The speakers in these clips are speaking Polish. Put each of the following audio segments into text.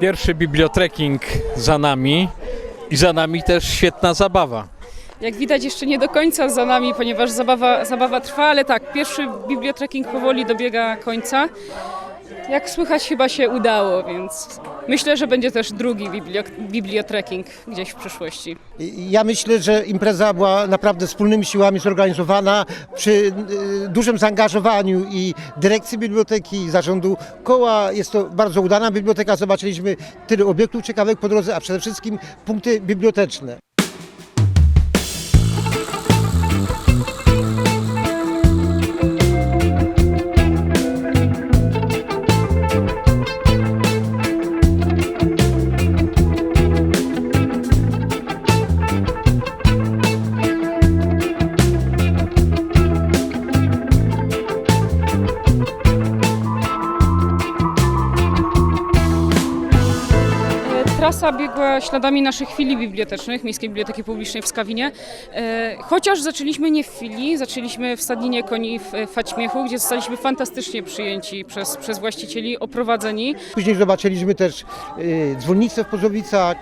Pierwszy bibliotreking za nami i za nami też świetna zabawa. Jak widać jeszcze nie do końca za nami, ponieważ zabawa, zabawa trwa, ale tak, pierwszy bibliotreking powoli dobiega końca. Jak słychać chyba się udało, więc myślę, że będzie też drugi biblio, bibliotreking gdzieś w przyszłości. Ja myślę, że impreza była naprawdę wspólnymi siłami zorganizowana przy y, dużym zaangażowaniu i dyrekcji biblioteki, i zarządu koła. Jest to bardzo udana biblioteka. Zobaczyliśmy tyle obiektów ciekawych po drodze, a przede wszystkim punkty biblioteczne. Trasa biegła śladami naszych filii bibliotecznych Miejskiej Biblioteki Publicznej w Skawinie. E, Chociaż zaczęliśmy nie w filii, zaczęliśmy w Stadninie Koni w e, Faćmiechu, gdzie zostaliśmy fantastycznie przyjęci przez, przez właścicieli, oprowadzeni. Później zobaczyliśmy też y, dzwonnicę w Pozowicach,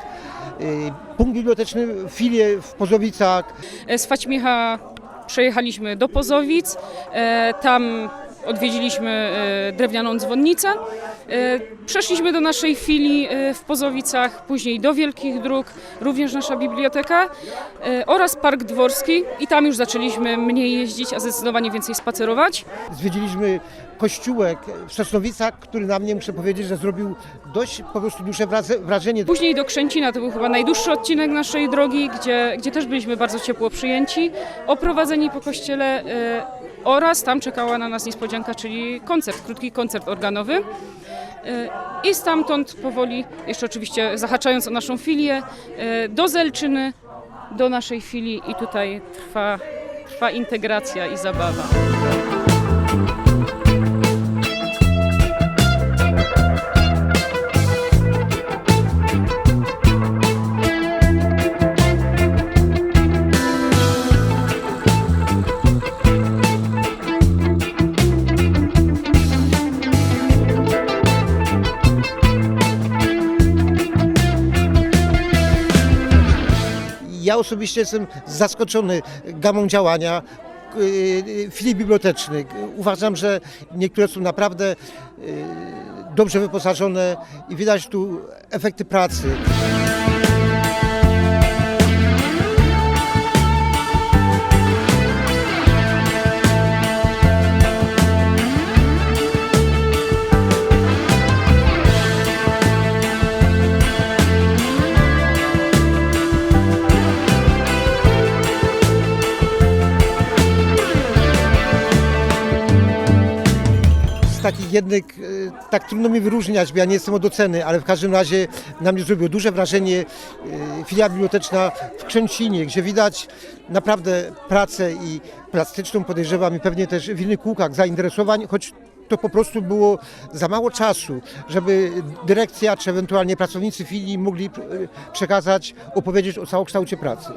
y, punkt biblioteczny, filię w Pozowicach. E, Z Faćmiecha przejechaliśmy do Pozowic, e, tam odwiedziliśmy e, drewnianą dzwonnicę, e, przeszliśmy do naszej filii e, w Pozowicach, później do Wielkich Dróg, również nasza biblioteka oraz Park Dworski i tam już zaczęliśmy mniej jeździć, a zdecydowanie więcej spacerować. Zwiedziliśmy kościółek w Sosnowicach, który na mnie, muszę powiedzieć, że zrobił dość po prostu duże wrażenie. Później do Krzęcina, to był chyba najdłuższy odcinek naszej drogi, gdzie, gdzie też byliśmy bardzo ciepło przyjęci, oprowadzeni po kościele oraz tam czekała na nas niespodzianka, czyli koncert, krótki koncert organowy. E, I stamtąd powoli, jeszcze oczywiście zahaczając o naszą filię, e, do Zelczyny, do naszej filii i tutaj trwa, trwa integracja i zabawa. Ja osobiście jestem zaskoczony gamą działania yy, filii bibliotecznych. Uważam, że niektóre są naprawdę yy, dobrze wyposażone i widać tu efekty pracy. Takich jednych, e, tak trudno mi wyróżniać, bo ja nie jestem od oceny, ale w każdym razie na mnie zrobiło duże wrażenie e, filia biblioteczna w Krzęcinie, gdzie widać naprawdę pracę i plastyczną podejrzewam i pewnie też w innych kółkach zainteresowań, choć to po prostu było za mało czasu, żeby dyrekcja czy ewentualnie pracownicy filii mogli e, przekazać, opowiedzieć o całokształcie pracy.